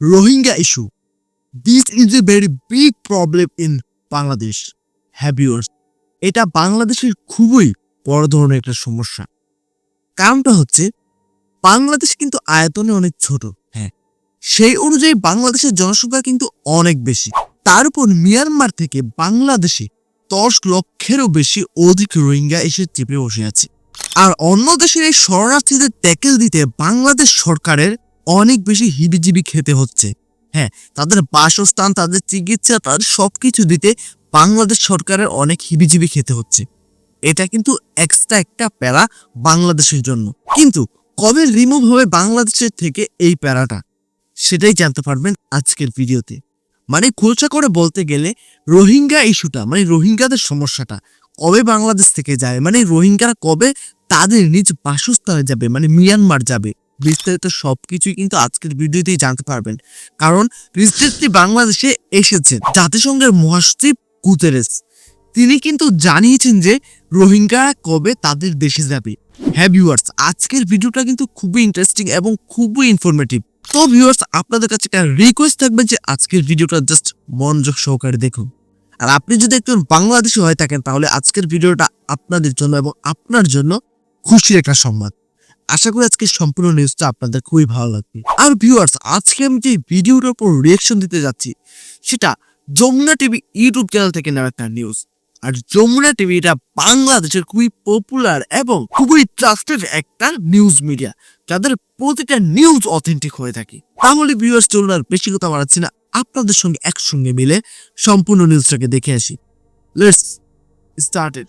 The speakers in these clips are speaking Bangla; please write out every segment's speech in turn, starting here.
Rohingya issue this is a very big problem in Bangladesh হ্যাভিওর্স এটা বাংলাদেশের খুবই বড় ধরনের একটা সমস্যা। কারণটা হচ্ছে, বাংলাদেশ কিন্তু আয়তনে অনেক ছোট হ্যাঁ। সেই অনুযায়ী বাংলাদেশের জনসংখ্যা কিন্তু অনেক বেশি। তার উপর মিয়ানমার থেকে বাংলাদেশে দশ লক্ষেরও বেশি অধিক রোহিঙ্গা এসে চেপে বসে আছে। আর অন্য দেশের এই শরণার্থীদের ট্যাকেল দিতে বাংলাদেশ সরকারের অনেক বেশি হিবিজিবি খেতে হচ্ছে। হ্যাঁ তাদের বাসস্থান, তাদের চিকিৎসা, তাদের সবকিছু দিতে বাংলাদেশ সরকারের অনেক হিবিজিবি খেতে হচ্ছে। এটা কিন্তু এক্সট্রা একটা প্যারা বাংলাদেশের জন্য। কিন্তু কবে রিমুভ হবে বাংলাদেশের থেকে এই প্যারাটা? সেটাই জানতে পারবেন আজকের ভিডিওতে। মানে খোলসা করে বলতে গেলে রোহিঙ্গা ইস্যুটা মানে রোহিঙ্গাদের সমস্যাটা কবে বাংলাদেশ থেকে যায়? মানে রোহিঙ্গারা কবে তাদের নিজ বাসস্থানে যাবে? মানে মিয়ানমার যাবে? বিস্তারিত সবকিছুই কিন্তু আজকের ভিডিওতেই জানতে পারবেন। কারণ রিসেন্টলি বাংলাদেশে এসেছেন জাতিসংঘের মহাসচিব গুতেরেস। তিনি কিন্তু জানিয়েছেন যে রোহিঙ্গা কবে তাদের দেশে যাবে। হ্যাঁ ভিউয়ার্স আজকের ভিডিওটা কিন্তু খুবই ইন্টারেস্টিং এবং খুবই ইনফরমেটিভ তো ভিউয়ার্স আপনাদের কাছে একটা রিকোয়েস্ট থাকবে যে আজকের ভিডিওটা জাস্ট মনোযোগ সহকারে দেখুন। আর আপনি যদি একজন বাংলাদেশি হয়ে থাকেন, তাহলে আজকের ভিডিওটা আপনাদের জন্য এবং আপনার জন্য খুশির একটা সংবাদ। আশা করি আজকে সম্পূর্ণ নিউজটা আপনাদের খুবই ভালো লাগবে। আর ভিউয়ার্স আজকে আমি যে ভিডিওটার উপর রিয়েকশন দিতে যাচ্ছি, সেটা যমুনা টিভি ইউটিউব চ্যানেল থেকে নেওয়া একটা নিউজ আর যমুনা টিভি এটা বাংলাদেশের খুবই পপুলার এবং খুবই ট্রাস্টেড একটা নিউজ মিডিয়া যাদের প্রতিটা নিউজ অথেন্টিক হয়ে থাকে। তাহলে ভিউয়ার্স চলুন আর বেশি কথা বাড়াচ্ছি না, আপনাদের সঙ্গে একসঙ্গে মিলে সম্পূর্ণ নিউজটাকে দেখে আসি। লেটস স্টার্টেড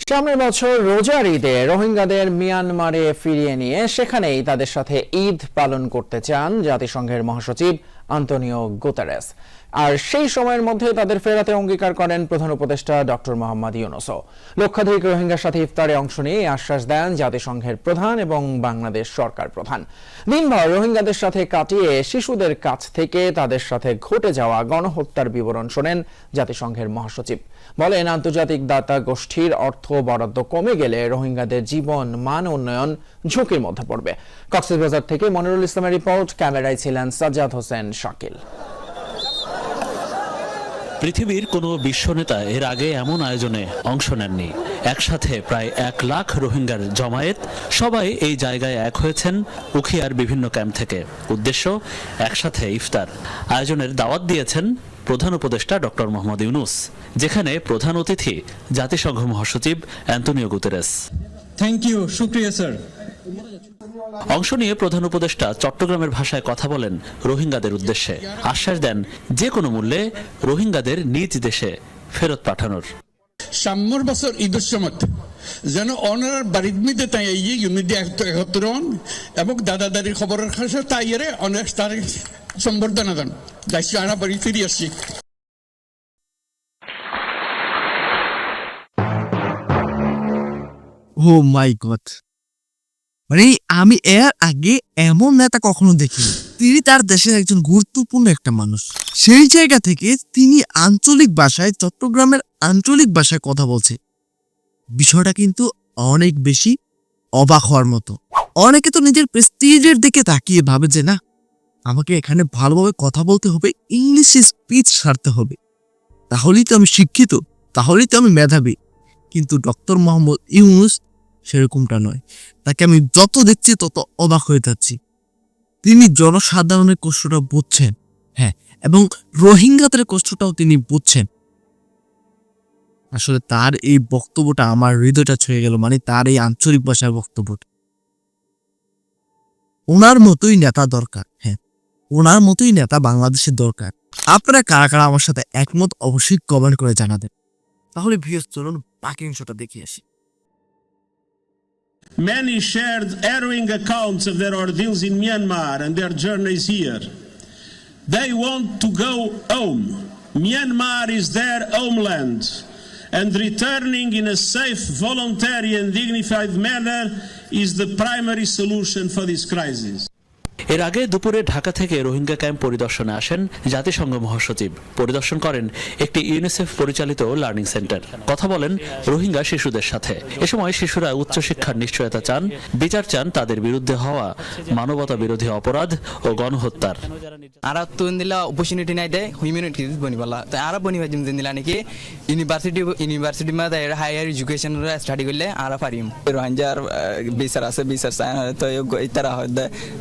সামনের বছর রোজার ঈদে রোহিঙ্গাদের মিয়ানমারে ফিরিয়ে নিয়ে সেখানেই তাদের সাথে ঈদ পালন করতে চান জাতিসংঘের মহাসচিব আন্তনিও গুতারেস। আর সেই সময়ের মধ্যে তাদের ফেরাতে অঙ্গীকার করেন প্রধান উপদেষ্টা ডক্টর মোহাম্মদ ইউনুসও লক্ষাধিক রোহিঙ্গার সাথে ইফতারে অংশ নিয়ে আশ্বাস দেন জাতিসংঘের প্রধান এবং বাংলাদেশ সরকার প্রধান। দিনভর রোহিঙ্গাদের সাথে কাটিয়ে শিশুদের কাছ থেকে তাদের সাথে ঘটে যাওয়া গণহত্যার বিবরণ শোনেন জাতিসংঘের মহাসচিব। বলেন, আন্তর্জাতিক দাতা গোষ্ঠীর অর্থ বরাদ্দ কমে গেলে রোহিঙ্গাদের জীবন, মান উন্নয়ন ঝুঁকির মধ্যে পড়বে। কক্সবাজার থেকে মনিরুল ইসলামের রিপোর্ট, ক্যামেরায় ছিলেন সাজ্জাদ হোসেন শাকিল। পৃথিবীর কোনো বিশ্বনেতা এর আগে এমন আয়োজনে অংশ নেননি। একসাথে প্রায় এক লাখ রোহিঙ্গার জমায়েত, সবাই এই জায়গায় এক হয়েছেন উখিয়ার বিভিন্ন ক্যাম্প থেকে। উদ্দেশ্য, একসাথে ইফতার। আয়োজনের দাওয়াত দিয়েছেন প্রধান উপদেষ্টা ডক্টর মোহাম্মদ ইউনুস, যেখানে প্রধান অতিথি জাতিসংঘ মহাসচিব অ্যান্তনিও গুতেরেস। থ্যাংক ইউ শুক্রিয়া স্যার অংশ নিয়ে প্রধান উপদেষ্টা চট্টগ্রামের ভাষায় কথা বলেন রোহিঙ্গাদের উদ্দেশ্যে। আশ্বাস দেন যে কোনো মূল্যে রোহিঙ্গাদের নিজ দেশে ফেরত পাঠানোর। সাম্যর বছর ঈদের সময় যেন অনার বাড়ির মধ্যে তাই এই ইউনিটি একত্র হন এবং দাদা দাদির খবরের কাছে তাই এর অনেক তার সম্বর্ধনা দেন। বাড়ি ফিরে আসছি। ও মাই গড মানে আমি এর আগে এমন নেতা কখনো দেখিনি। তিনি তার দেশের একজন গুরুত্বপূর্ণ একটা মানুষ। সেই জায়গা থেকে তিনি আঞ্চলিক ভাষায়, চট্টগ্রামের আঞ্চলিক ভাষায় কথা বলছে। বিষয়টা কিন্তু অনেক বেশি অবাক হওয়ার মতো। অনেকে তো নিজের প্রেস্টিজের দিকে তাকিয়ে ভাবে যে, না, আমাকে এখানে ভালোভাবে কথা বলতে হবে, ইংলিশে স্পিচ সারতে হবে। তাহলেই তো আমি শিক্ষিত, তাহলেই তো আমি মেধাবী। কিন্তু ডক্টর মোহাম্মদ ইউনুস সেরকমটা নয়। তাকে আমি যত দেখছি তত অবাক হয়ে যাচ্ছি। তিনি জনসাধারণের কষ্টটা বুঝছেন হ্যাঁ এবং রোহিঙ্গাদের কষ্টটাও তিনি বুঝছেন। আসলে তার এই বক্তব্যটা আমার হৃদয়টা ছুঁয়ে গেল মানে তার এই আঞ্চলিক ভাষার বক্তব্যটা। ওনার মতোই নেতা দরকার হ্যাঁ ওনার মতোই নেতা বাংলাদেশের দরকার। আপনারা কারা কারা আমার সাথে একমত অবশ্যই কমেন্ট করে জানাবেন। তাহলে ভিউস চলুন বাকি অংশটা দেখে আসি। Many shared harrowing accounts of their ordeals in Myanmar and their journeys here. They want to go home. Myanmar is their homeland, and returning in a safe, voluntary, and dignified manner is the primary solution for this crisis. এর আগে দুপুরে ঢাকা থেকে রোহিঙ্গা ক্যাম্প পরিদর্শনে আসেন জাতিসংঘ মহাসচিব। পরিদর্শন করেন একটি ইউনিসেফ পরিচালিত লার্নিং সেন্টার। কথা বলেন রোহিঙ্গা শিশুদের সাথে। এ সময় শিশুরা উচ্চশিক্ষার নিশ্চয়তা চান বিচার চান তাদের বিরুদ্ধে হওয়া মানবতা বিরোধী অপরাধ ও গণহত্যার। আর অপরচুনিটি নাই দে হিউম্যানিটি বনি বলা। তো আর দিলা নাকি? ইউনিভার্সিটি ইউনিভার্সিটি মা হায়ার এডুকেশন স্টাডি করলে আর পারিম রোহিঙ্গার বিচার আছে বিচার চাই তো ইতারা হয়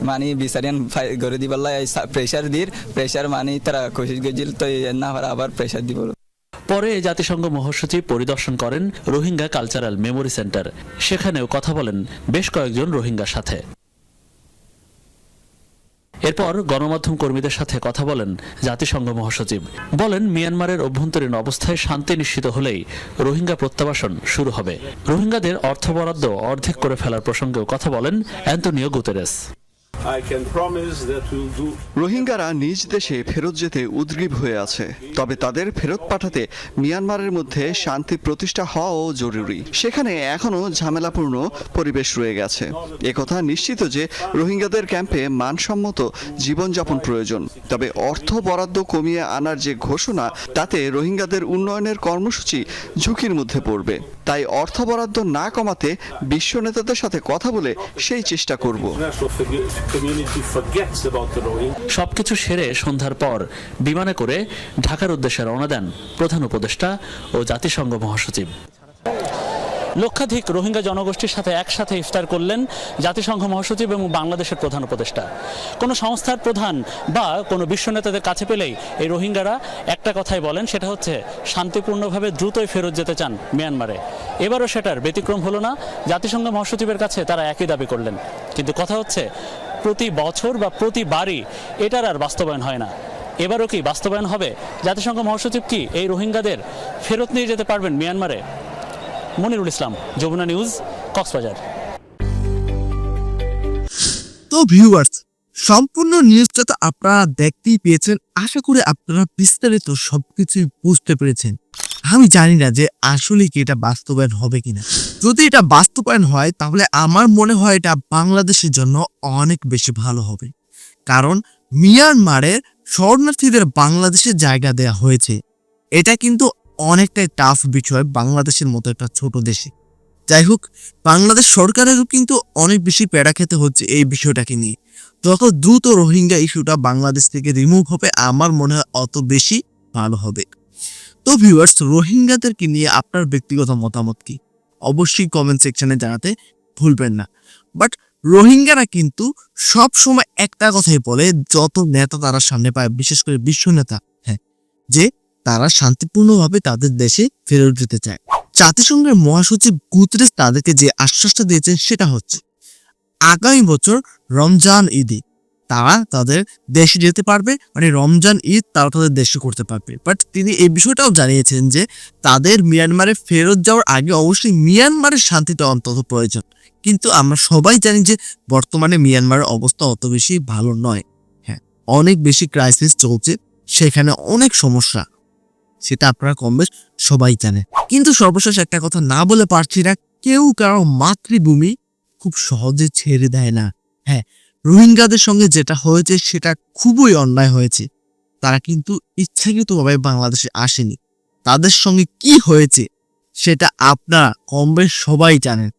মানে বিচারিয়ান করে দি বলা প্রেশার দির প্রেশার মানে ইতারা কোশিশ গজিল তো না আবার প্রেশার দিব। পরে জাতিসংঘ মহাসচিব পরিদর্শন করেন রোহিঙ্গা কালচারাল মেমোরি সেন্টার সেখানেও কথা বলেন বেশ কয়েকজন রোহিঙ্গার সাথে। এরপর গণমাধ্যম কর্মীদের সাথে কথা বলেন জাতিসংঘ মহাসচিব। বলেন, মিয়ানমারের অভ্যন্তরীণ অবস্থায় শান্তি নিশ্চিত হলেই রোহিঙ্গা প্রত্যাবাসন শুরু হবে। রোহিঙ্গাদের অর্থ বরাদ্দ অর্ধেক করে ফেলার প্রসঙ্গেও কথা বলেন অ্যান্তনিও গুতেরেস। রোহিঙ্গারা নিজ দেশে ফেরত যেতে উদ্গ্রীব হয়ে আছে। তবে তাদের ফেরত পাঠাতে মিয়ানমারের মধ্যে শান্তি প্রতিষ্ঠা হওয়াও জরুরি। সেখানে এখনও ঝামেলাপূর্ণ পরিবেশ রয়ে গেছে। একথা নিশ্চিত যে রোহিঙ্গাদের ক্যাম্পে মানসম্মত জীবনযাপন প্রয়োজন। তবে অর্থ বরাদ্দ কমিয়ে আনার যে ঘোষণা তাতে রোহিঙ্গাদের উন্নয়নের কর্মসূচি ঝুঁকির মধ্যে পড়বে। তাই অর্থ বরাদ্দ না কমাতে বিশ্ব নেতাদের সাথে কথা বলে সেই চেষ্টা করব। সবকিছু সেরে সন্ধ্যার পর বিমানে করে ঢাকার উদ্দেশ্যে রওনা দেন প্রধান উপদেষ্টা ও জাতিসংঘ মহাসচিব। লক্ষাধিক রোহিঙ্গা জনগোষ্ঠীর সাথে একসাথে ইফতার করলেন জাতিসংঘ মহাসচিব এবং বাংলাদেশের প্রধান উপদেষ্টা। কোনো সংস্থার প্রধান বা কোনো বিশ্ব নেতাদের কাছে পেলেই এই রোহিঙ্গারা একটা কথাই বলেন, সেটা হচ্ছে শান্তিপূর্ণভাবে দ্রুতই ফেরত যেতে চান মিয়ানমারে। এবারও সেটার ব্যতিক্রম হলো না। জাতিসংঘ মহাসচিবের কাছে তারা একই দাবি করলেন। কিন্তু কথা হচ্ছে প্রতি বছর বা প্রতিবারই এটার আর বাস্তবায়ন হয় না। এবারও কি বাস্তবায়ন হবে? জাতিসংঘ মহাসচিব কি এই রোহিঙ্গাদের ফেরত নিয়ে যেতে পারবেন মিয়ানমারে? মনিরুল ইসলাম, যমুনা নিউজ, কক্সবাজার। তো ভিউয়ার্স, সম্পূর্ণ নিউজটা তো আপনারা দেখতেই পেয়েছেন। আশা করি আপনারা বিস্তারিত সবকিছুই বুঝতে পেরেছেন। আমি জানি না যে আসলে কি এটা বাস্তবায়ন হবে কিনা। যদি এটা বাস্তবায়ন হয়, তাহলে আমার মনে হয় এটা বাংলাদেশের জন্য অনেক বেশি ভালো হবে। কারণ মিয়ানমারের শরণার্থীদের বাংলাদেশে জায়গা দেয়া হয়েছে। এটা কিন্তু অনেকটাই টাফ বিষয় বাংলাদেশের মতো একটা ছোট দেশে। যাই হোক, বাংলাদেশ সরকারেরও কিন্তু অনেক বেশি প্যারা খেতে হচ্ছে এই বিষয়টাকে নিয়ে। যত দ্রুত রোহিঙ্গা ইস্যুটা বাংলাদেশ থেকে রিমুভ হবে, আমার মনে হয় অত বেশি ভালো হবে। তো ভিউয়ার্স রোহিঙ্গাদেরকে নিয়ে আপনার ব্যক্তিগত মতামত কি? অবশ্যই কমেন্ট সেকশনে জানাতে ভুলবেন না। বাট রোহিঙ্গারা কিন্তু সব সময় একটা কথাই বলে, যত নেতা তারা সামনে পায়, বিশেষ করে বিশ্ব নেতা হ্যাঁ যে তারা শান্তিপূর্ণভাবে তাদের দেশে ফেরত যেতে চায়। জাতিসংঘের মহাসচিব গুতরেস তাদেরকে যে আশ্বাসটা দিয়েছেন, সেটা হচ্ছে, আগামী বছর রমজান ঈদে তারা তাদের দেশে যেতে পারবে মানে রমজান ঈদ তারা তাদের দেশে করতে পারবে। বাট তিনি এই বিষয়টাও জানিয়েছেন যে তাদের মিয়ানমারে ফেরত যাওয়ার আগে অবশ্যই মিয়ানমারের শান্তিটা অন্তত প্রয়োজন। কিন্তু আমরা সবাই জানি যে বর্তমানে মিয়ানমারের অবস্থা অত বেশি ভালো নয়। হ্যাঁ অনেক বেশি ক্রাইসিস চলছে, সেখানে অনেক সমস্যা, সেটা আপনারা কম বেশ সবাই জানে। কিন্তু সর্বশেষ একটা কথা না বলে পারছি না, কেউ কারও মাতৃভূমি খুব সহজে ছেড়ে দেয় না। হ্যাঁ রোহিঙ্গাদের সঙ্গে যেটা হয়েছে সেটা খুবই অন্যায় হয়েছে। তারা কিন্তু ইচ্ছাকৃতভাবে বাংলাদেশে আসেনি। তাদের সঙ্গে কি হয়েছে সেটা আপনারা কম সবাই জানেন।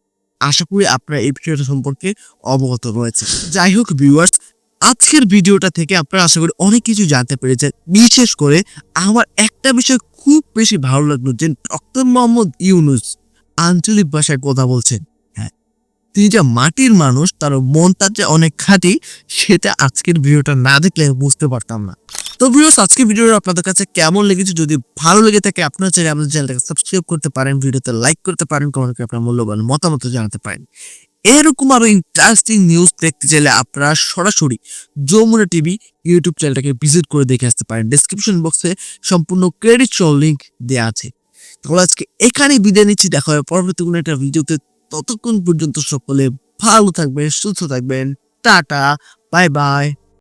আশা করি আপনারা এই বিষয়টা সম্পর্কে অবগত রয়েছে যাই হোক ভিউয়ার্স আজকের ভিডিওটা থেকে আপনারা আশা করি অনেক কিছু জানতে পেরেছেন। বিশেষ করে আমার একটা বিষয় খুব বেশি ভালো লাগল যে ডক্টর মোহাম্মদ ইউনুস আঞ্চলিক ভাষায় কথা বলছেন। তিনি যে মাটির মানুষ, তার মনটা যে অনেক খাঁটি, সেটা আজকের ভিডিওটা না দেখলে বুঝতে পারতাম না। তো ভিউয়ার্স আজকে ভিডিওটা আপনাদের কাছে কেমন লেগেছে? যদি ভালো লেগে থাকে, আপনার চাইলে আমাদের চ্যানেলটাকে সাবস্ক্রাইব করতে পারেন, ভিডিওতে লাইক করতে পারেন কমেন্ট করে আপনার মূল্যবান মতামত জানাতে পারেন। এরকম আরও ইন্টারেস্টিং নিউজ দেখতে চাইলে আপনারা সরাসরি যমুনা টিভি ইউটিউব চ্যানেলটাকে ভিজিট করে দেখে আসতে পারেন। ডেসক্রিপশন বক্সে সম্পূর্ণ ক্রেডিট লিঙ্ক দেওয়া আছে। তাহলে আজকে এখানে বিদায় নিচ্ছি। দেখা হবে পরবর্তী কোনো একটা ভিডিওতে ততক্ষণ পর্যন্ত সকলে ভালো থাকবেন সুস্থ থাকবেন। Tata bye bye.